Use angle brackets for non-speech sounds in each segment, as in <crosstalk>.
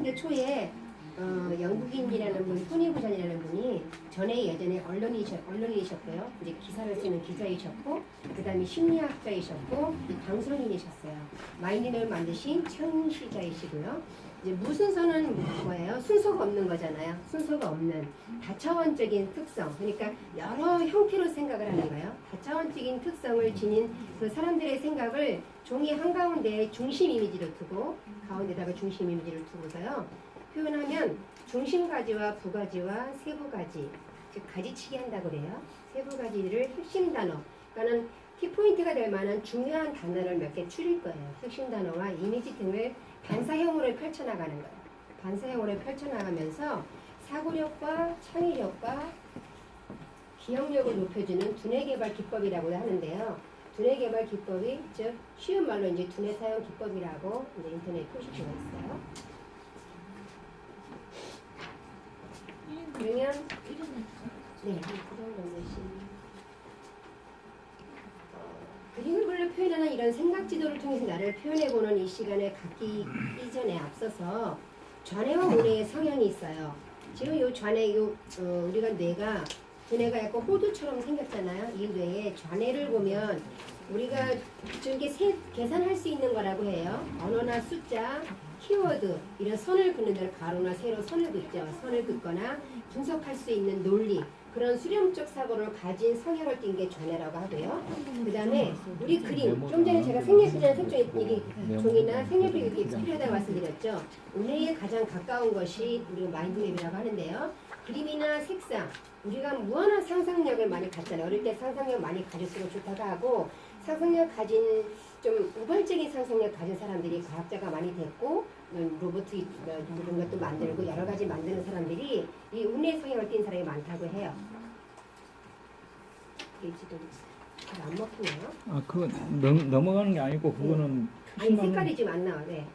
80년대 초에 어, 영국인이라는 분, 토니 부전이라는 분이 전에 예전에 언론이셨, 언론이셨고요. 이제 기사를 쓰는 기자이셨고, 그 다음에 심리학자이셨고, 방송인이셨어요. 마인드맵을 만드신 창시자이시고요. 이제 무순서는 뭐예요? 순서가 없는 거잖아요. 순서가 없는 다차원적인 특성. 그러니까 여러 형태로 생각을 하는 거예요. 다차원적인 특성을 지닌 그 사람들의 생각을 종이 한가운데에 중심 이미지를 두고 가운데다가 중심 이미지를 두고서요. 표현하면 중심가지와 부가지와 세부가지 즉 가지치기 한다고 그래요. 세부가지를 핵심 단어 그러니까는 키포인트가 될 만한 중요한 단어를 몇 개 추릴 거예요. 핵심 단어와 이미지 등을 반사형으로 펼쳐나가는 거예요. 반사형으로 펼쳐나가면서 사고력과 창의력과 기억력을 높여주는 두뇌 개발 기법이라고 하는데요. 두뇌 개발 기법이 즉 쉬운 말로 이제 두뇌 사용 기법이라고 이제 인터넷 표시가 있어요. 그러면 네, 그런 것이 그 글로 표현하는 이런 생각 지도를 통해서 나를 표현해보는 이 시간을 갖기 이전에 앞서서 좌뇌와 우뇌의 성향이 있어요. 지금 이 좌뇌, 요 어, 우리가 뇌가 두뇌가 약간 호두처럼 생겼잖아요. 이 뇌의 좌뇌를 보면 우리가 이게 세, 계산할 수 있는 거라고 해요. 언어나 숫자, 키워드 이런 선을 긋는 데를 가로나 세로 선을 긋죠. 선을 긋거나 분석할 수 있는 논리 그런 수렴적 사고를 가진 성향을 띈 게 좌뇌라고 하고요. 그 다음에 우리 그림 좀 전에 제가 색예술이라는 색종이 얘기 종이나 색예술 이렇게 필요하다고 말씀드렸죠. 우뇌에 가장 가까운 것이 우리가 마인드맵이라고 하는데요. 그림이나 색상 우리가 무한한 상상력을 많이 갖잖아요. 어릴 때 상상력 많이 가질수록 좋다고 하고 상상력 가진 좀 우발적인 상상력 가진 사람들이 과학자가 많이 됐고 음, 로봇 뭐 이런 것도 만들고 여러 가지 만드는 사람들이 이 운의 성향을 띈 사람이 많다고 해요. 이게 지금 잘 안 먹히네요. 아, 그거 넘, 넘어가는 게 아니고 그거는 아니 표시만 색깔이 지금 안 나와. 네.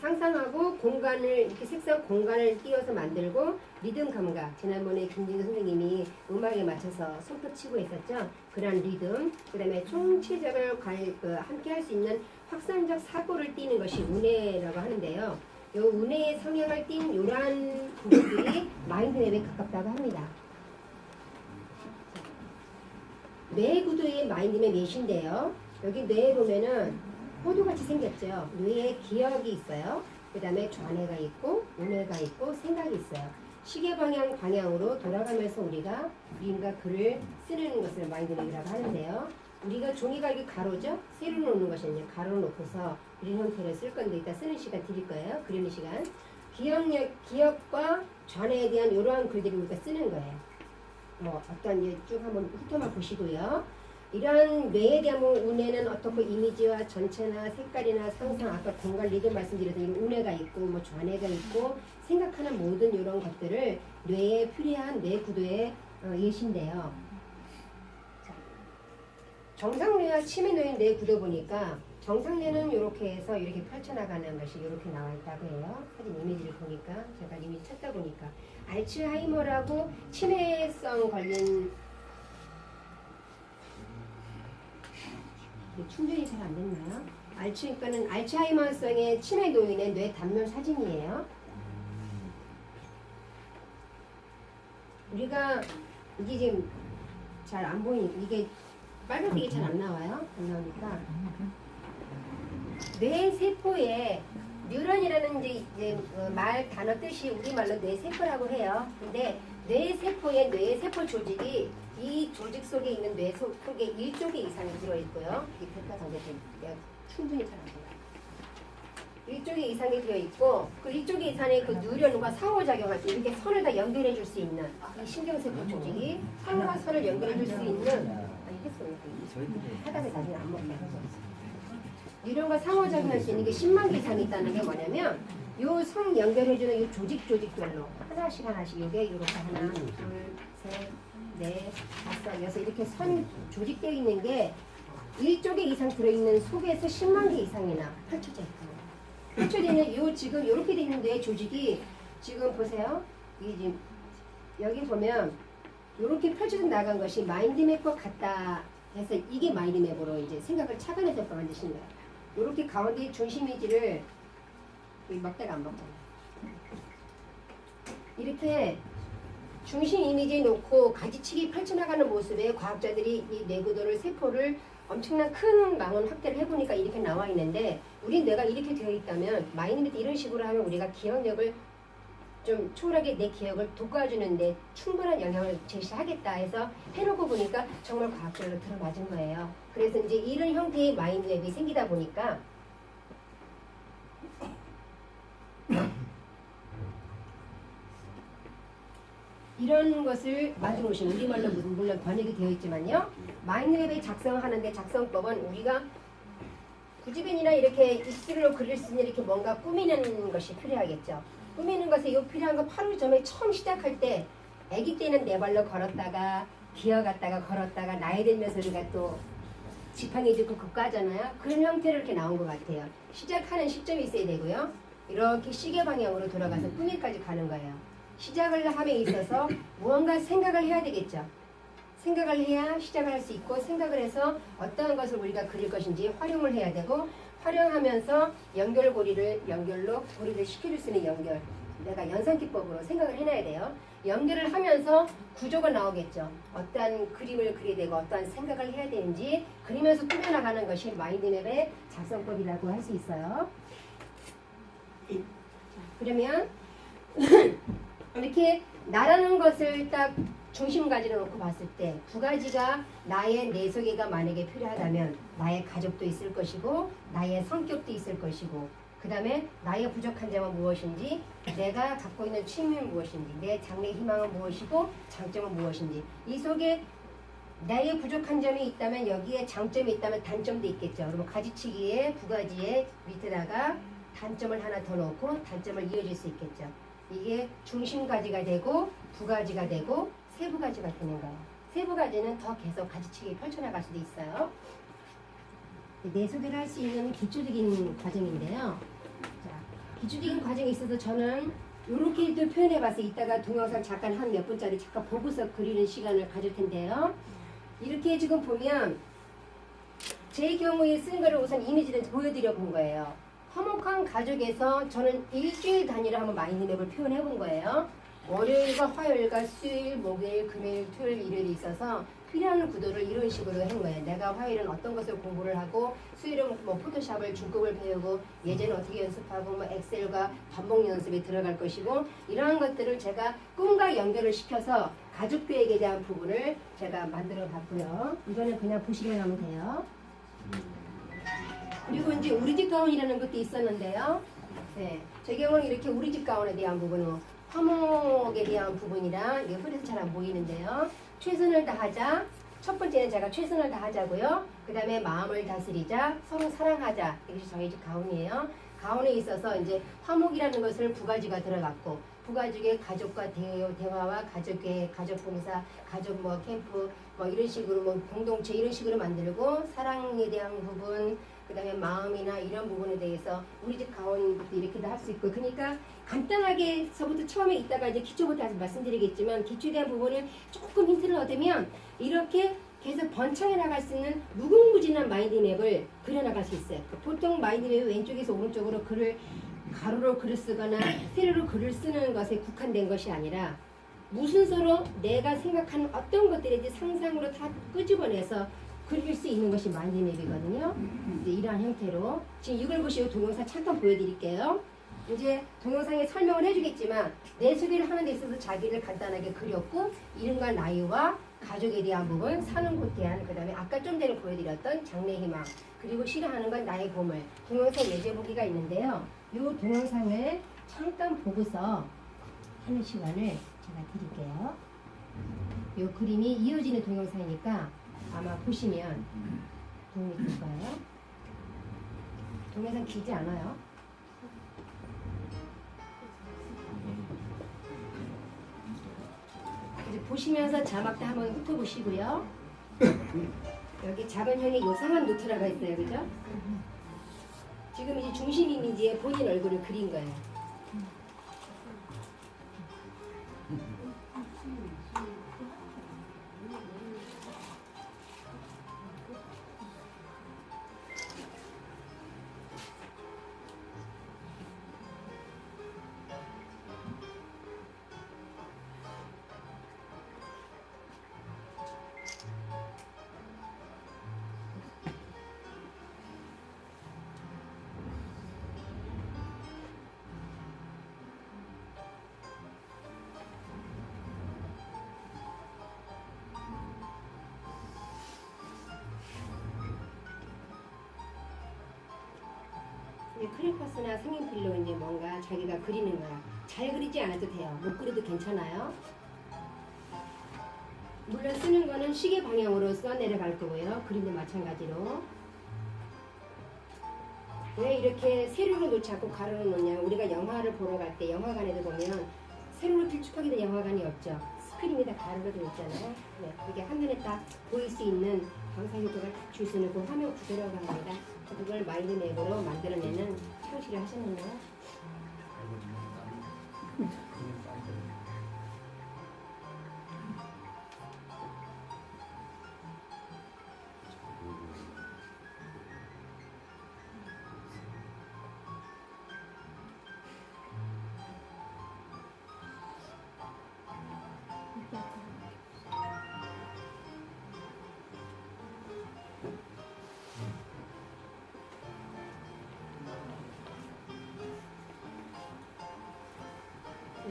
상상하고 공간을 이렇게 색상 공간을 띄워서 만들고 리듬 감각. 지난번에 김진우 선생님이 음악에 맞춰서 손뼉 치고 있었죠? 그런 리듬. 그다음에 총체적을 관- 그 함께 할 수 있는 확산적 사고를 띠는 것이 운해라고 하는데요. 요 운해의 성향을 띤 이러한 부분들이 마인드맵에 가깝다고 합니다. 뇌 구조의 마인드맵 넷인데요. 여기 뇌에 보면은 호두같이 생겼죠. 뇌에 기억이 있어요. 그 다음에 좌뇌가 있고 우뇌가 있고 생각이 있어요. 시계 방향 방향으로 돌아가면서 우리가 그림과 글을 쓰는 것을 마인드맵이라고 하는데요. 우리가 종이가 이렇게 가로죠? 세로 놓는 것이냐 가로 놓고서 그림 형태를 쓸 건데 이따 쓰는 시간 드릴 거예요. 그리는 시간. 기억력, 기억과 좌뇌에 대한 이러한 글들을 우리가 쓰는 거예요. 뭐 어떤 예, 쭉 한번 훑어만 보시고요. 이러한 뇌에 대한 뭐 운해는 어떻고 이미지와 전체나 색깔이나 상상 아까 공간 리듬 말씀드렸던 이 운해가 있고 뭐 좌뇌가 있고 생각하는 모든 이런 것들을 뇌에 필요한 뇌 구도의 어, 예시인데요. 자, 정상뇌와 치매뇌의 뇌 구도 보니까 정상뇌는 이렇게 해서 이렇게 펼쳐나가는 것이 이렇게 나와 있다고 해요. 사진 이미지를 보니까 제가 이미 찾다 보니까 알츠하이머라고 치매성 걸린 이게 충전이 잘 안 됐나요? 알츠, 그러니까는 알츠하이머성의 치매 노인의 뇌 단면 사진이에요. 우리가 이게 지금 잘 안 보이, 이게 빨간색이 잘 안 나와요. 안 나오니까 뇌 세포에 뉴런이라는 이제, 이제 어, 말 단어 뜻이 우리 말로 뇌 세포라고 해요. 근데 뇌 세포의 뇌 세포 조직이 이 조직 속에 있는 뇌 속- 속에 일조개 이상이 들어있고요. 이 백과 상대도 충분히 잘안 보여요. 일조개 이상이 들어있고 그 일조개 이상의 그 뉴런과 상호작용할 때 이렇게 선을 다 연결해 줄 수 있는 이 신경세포 조직이 선과 선을 연결해 줄 수 있는 아니 했어요. 하다가 나중에 안 먹게 뉴런과 상호작용할 수 있는 게 10만 개 이상이 있다는 게 뭐냐면 요성 연결해주는 요 조직 조직별로 하나씩 하나씩 요게 이렇게 하나 둘셋 넷, 다섯, 여섯 이렇게 선 조직되어 있는 게 1조개 이상 들어있는 속에서 10만 개 이상이나 펼쳐져 있고 펼쳐져 있는 요 지금 이렇게 돼 있는데 조직이 지금 보세요. 이게 지금 여기 보면 이렇게 펼쳐져 나간 것이 마인드맵과 같다 해서 이게 마인드맵으로 이제 생각을 착안해서 만드신 거예요. 이렇게 가운데 중심 이지를 이 먹다가 안 먹잖아. 이렇게 중심 이미지 놓고 가지치기 펼쳐나가는 모습에 과학자들이 이 뇌구도를 세포를 엄청난 큰 망원 확대를 해보니까 이렇게 나와 있는데 우리 뇌가 이렇게 되어 있다면 마인드도 이런 식으로 하면 우리가 기억력을 좀 초월하게 내 기억을 돋궈주는데 충분한 영향을 제시하겠다 해서 해놓고 보니까 정말 과학적으로 들어맞은 거예요. 그래서 이제 이런 형태의 마인드맵이 생기다 보니까 이런 것을 만들어 오신 우리말로 물론 번역이 되어 있지만요. 마인드맵을 작성하는데 작성법은 우리가 구지변이나 이렇게 입술로 글을 쓰는 이렇게 뭔가 꾸미는 것이 필요하겠죠. 꾸미는 것에 요 필요한 건 바로 전에 처음 시작할 때 아기 때는 네 발로 걸었다가 기어갔다가 걸었다가 나이 들면서 우리가 또 지팡이 짚고 급가잖아요. 그런 형태로 이렇게 나온 것 같아요. 시작하는 시점이 있어야 되고요. 이렇게 시계 방향으로 돌아가서 꾸미까지 가는 거예요. 시작을 함에 있어서 <coughs> 무언가 생각을 해야 되겠죠. 생각을 해야 시작을 할 수 있고 생각을 해서 어떠한 것을 우리가 그릴 것인지 활용을 해야 되고 활용하면서 연결고리를 연결로 고리를 시켜줄 수 있는 연결 내가 연산기법으로 생각을 해놔야 돼요. 연결을 하면서 구조가 나오겠죠. 어떠한 그림을 그려야 되고 어떠한 생각을 해야 되는지 그리면서 꾸며나가는 것이 마인드맵의 작성법이라고 할 수 있어요. 그러면 이렇게 나라는 것을 딱 중심 가지로 놓고 봤을 때 두 가지가 나의 내 속에가 만약에 필요하다면 나의 가족도 있을 것이고 나의 성격도 있을 것이고 그 다음에 나의 부족한 점은 무엇인지 내가 갖고 있는 취미는 무엇인지 내 장래 희망은 무엇이고 장점은 무엇인지 이 속에 나의 부족한 점이 있다면 여기에 장점이 있다면 단점도 있겠죠. 그러면 가지치기에 두 가지의 밑에다가 단점을 하나 더 넣고 단점을 이어질 수 있겠죠. 이게 중심 가지가 되고 두 가지가 되고 세부 가지가 되는 거예요. 세부 가지는 더 계속 가지치기 펼쳐나갈 수도 있어요. 내 소개를 할 수 있는 기초적인 과정인데요. 자, 기초적인 과정에 있어서 저는 이렇게도 표현해봤어요. 이따가 동영상 잠깐 한 몇 분짜리 잠깐 보고서 그리는 시간을 가질 텐데요. 이렇게 지금 보면 제 경우에 쓴 거를 우선 이미지를 보여드려 본 거예요. 화목한 가족에서 저는 일주일 단위로 한번 마인드맵을 표현해 본 거예요. 월요일과 화요일과 수요일, 목요일, 금요일, 토요일, 일요일이 있어서 필요한 구도를 이런 식으로 한 거예요. 내가 화요일은 어떤 것을 공부를 하고 수요일은 뭐 포토샵을 중급을 배우고 예제는 어떻게 연습하고 뭐 엑셀과 반복 연습에 들어갈 것이고 이러한 것들을 제가 꿈과 연결을 시켜서 가족 계획에 대한 부분을 제가 만들어 봤고요. 이거는 그냥 보시면 하면 돼요. 그리고 이제 우리 집 가운이라는 것도 있었는데요. 네, 제 경우는 이렇게 우리 집 가운에 대한 부분은 화목에 대한 부분이랑 이게 흐려서 잘 안 보이는데요. 최선을 다하자. 첫 번째는 제가 최선을 다하자고요. 그 다음에 마음을 다스리자, 서로 사랑하자. 이것이 저희 집 가운이에요. 가운에 있어서 이제 화목이라는 것을 두 가지가 들어갔고 두 가족의 가족과 대, 대화와 가족의 가족 봉사, 가족 뭐 캠프 뭐 이런 식으로 뭐 공동체 이런 식으로 만들고 사랑에 대한 부분 그 다음에 마음이나 이런 부분에 대해서 우리 집 가원부터 이렇게도 할 수 있고 그러니까 간단하게서부터 처음에 있다가 이제 기초부터 다시 말씀드리겠지만 기초에 대한 부분을 조금 힌트를 얻으면 이렇게 계속 번창해 나갈 수 있는 무궁무진한 마인드맵을 그려나갈 수 있어요. 보통 마인드맵 왼쪽에서 오른쪽으로 글을 가로로 글을 쓰거나 세로로 글을 쓰는 것에 국한된 것이 아니라 무슨 서로 내가 생각하는 어떤 것들인지 상상으로 다 끄집어내서 그릴 수 있는 것이 마인드맵이거든요. 이제 이러한 형태로 지금 이걸 보시고 동영상 잠깐 보여드릴게요. 이제 동영상에 설명을 해주겠지만 내 소개를 하는 데 있어서 자기를 간단하게 그렸고 이름과 나이와 가족에 대한 부분, 사는 곳 대한 그 다음에 아까 좀 전에 보여드렸던 장래 희망 그리고 싫어하는 건 나의 보물 동영상 예제 보기가 있는데요. 이 동영상을 잠깐 보고서 하는 시간을 제가 드릴게요. 이 그림이 이어지는 동영상이니까 아마 보시면 도움이 될 거예요. 동영상 길지 않아요. 이제 보시면서 자막도 한번 훑어보시고요. 여기 작은 형의 요상한 노트라가 있어요, 그죠? 지금 이제 중심 이미지에 본인 얼굴을 그린 거예요. 이제 크레파스나 색연필로 이제 뭔가 자기가 그리는 거야. 잘 그리지 않아도 돼요. 못 그려도 괜찮아요. 물론 쓰는 거는 시계 방향으로 써 내려갈 거고요. 그림도 마찬가지로. 왜 이렇게 세로로 놓지 않고 가로로 놓냐? 우리가 영화를 보러 갈 때 영화관에도 보면 세로로 길쭉하게 된 영화관이 없죠. 스크린이 다 가로로 되어 있잖아요. 네, 이게 화면에 딱 보일 수 있는 방사 효과를 딱줄수 있는 그 화면 구조라고 합니다. 그걸 마인드맵으로 만들어내는 표시를 하셨는데요.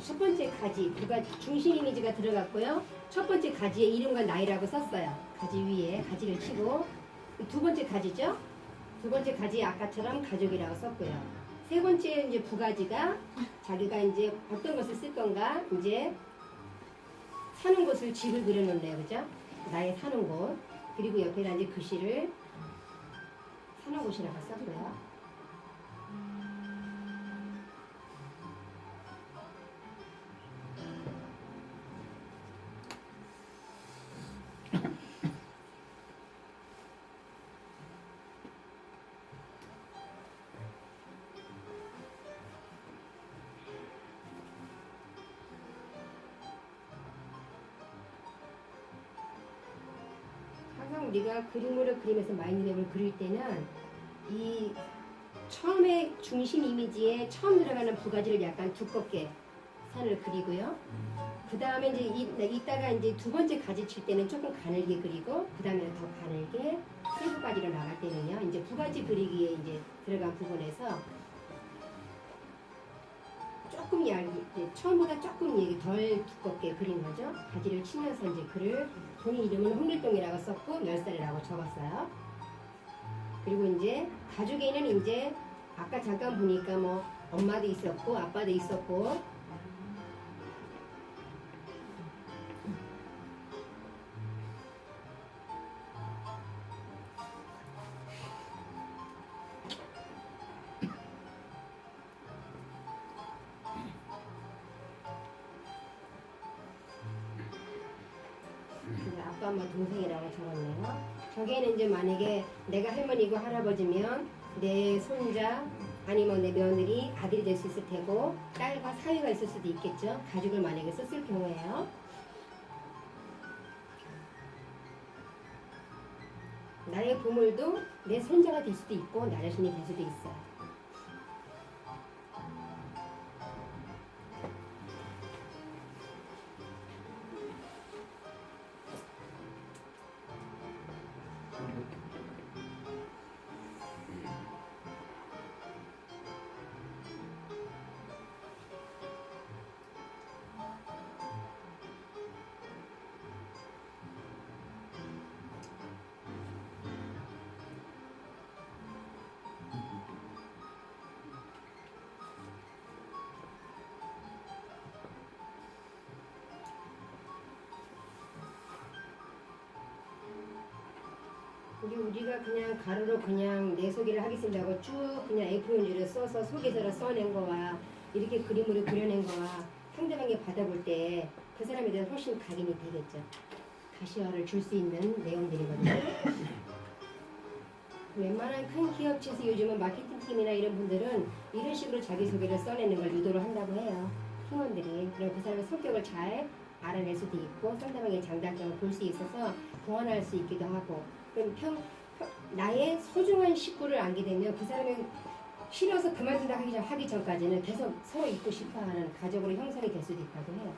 첫 번째 가지, 두 가지 중심 이미지가 들어갔고요. 첫 번째 가지에 이름과 나이라고 썼어요. 가지 위에 가지를 치고 두 번째 가지죠. 두 번째 가지 아까처럼 가족이라고 썼고요. 세 번째 이제 부가지가 자기가 이제 어떤 것을 쓸 건가 이제 사는 곳을 집을 그려놓네요, 그죠? 나의 사는 곳 그리고 옆에다 이제 글씨를 사는 곳이라고 썼고요. 우리가 그림으로 그리면서 마인드맵을 그릴 때는 이 처음에 중심 이미지에 처음 들어가는 부가지를 약간 두껍게 선을 그리고요. 그 다음에 이제 이, 이따가 이제 두 번째 가지 칠 때는 조금 가늘게 그리고 그 다음에는 더 가늘게 세 부 가지로 나갈 때는요. 이제 부가지 그리기에 이제 들어간 부분에서 조금 얇게 이제 처음보다 조금 이게 덜 두껍게 그린 거죠. 가지를 치면서 이제 글을 본인 이름은 홍길동이라고 썼고 멸살이라고 적었어요. 그리고 이제 가족에는 이제 아까 잠깐 보니까 뭐 엄마도 있었고 아빠도 있었고 엄마 동생이라고 적었네요. 저기에는 이제 만약에 내가 할머니고 할아버지면 내 손자 아니면 내 며느리 아들이 될 수 있을 테고 딸과 사위가 있을 수도 있겠죠. 가족을 만약에 썼을 경우에요. 나의 보물도 내 손자가 될 수도 있고 나 자신이 될 수도 있어요. 우리 우리가 그냥 가로로 그냥 내 소개를 하겠습니다 하고 쭉 그냥 A4용지를 써서 소개서를 써낸 거와 이렇게 그림으로 그려낸 거와 상대방이 받아볼 때 그 사람에 대해서 훨씬 각인이 되겠죠. 가시화를 줄 수 있는 내용들이거든요. <laughs> 웬만한 큰 기업체에서 요즘은 마케팅 팀이나 이런 분들은 이런 식으로 자기소개를 써내는 걸 유도를 한다고 해요. 팀원들이. 그럼 그 사람의 성격을 잘 알아낼 수도 있고 상대방의 장단점을 볼 수 있어서 보완할 수 있기도 하고 그럼 평, 평- 나의 소중한 식구를 알게 되면 그 사람이 싫어서 그만둔다 하기, 전, 하기 전까지는 계속 서로 있고 싶어하는 가족으로 형성이 될 수도 있다고 해요.